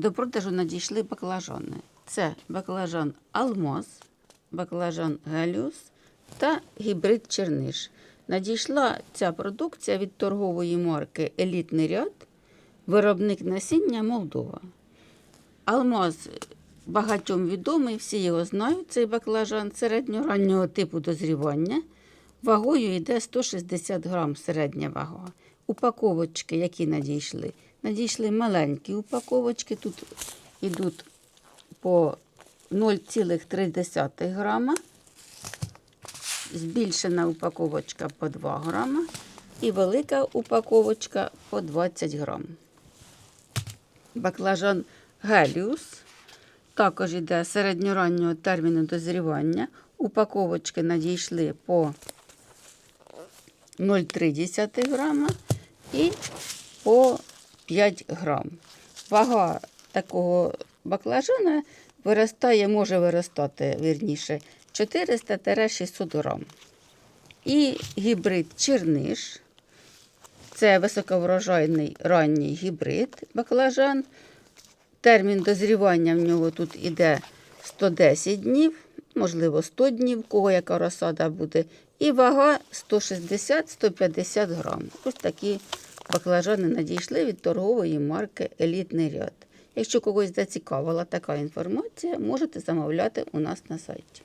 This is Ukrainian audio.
до продажу надійшли баклажани. Це баклажан Алмаз, баклажан Галюс та гібрид Черниш. Надійшла ця продукція від торгової марки Елітний ряд, виробник насіння Молдова. Алмаз багатьом відомий, всі його знають. Цей баклажан середньораннього типу дозрівання. Вагою йде 160 грам середня вага. Упаковочки, які надійшли, надійшли маленькі упаковочки. Тут йдуть по 0,3 грама. Збільшена упаковочка по 2 грама і велика упаковочка по 20 грам. Баклажан Геліус також йде середньораннього терміну дозрівання. Упаковочки надійшли по 0,3 грама і по 5 грам. Вага такого баклажана виростає, може виростати вірніше 400-600 грам. І гібрид черниш. Це високоврожайний ранній гібрид баклажан. Термін дозрівання в нього тут іде 110 днів, можливо, 100 днів, кого яка розсада буде. І вага 160-150 грам. Ось такі баклажани надійшли від торгової марки Елітний ряд. Якщо когось зацікавила така інформація, можете замовляти у нас на сайті.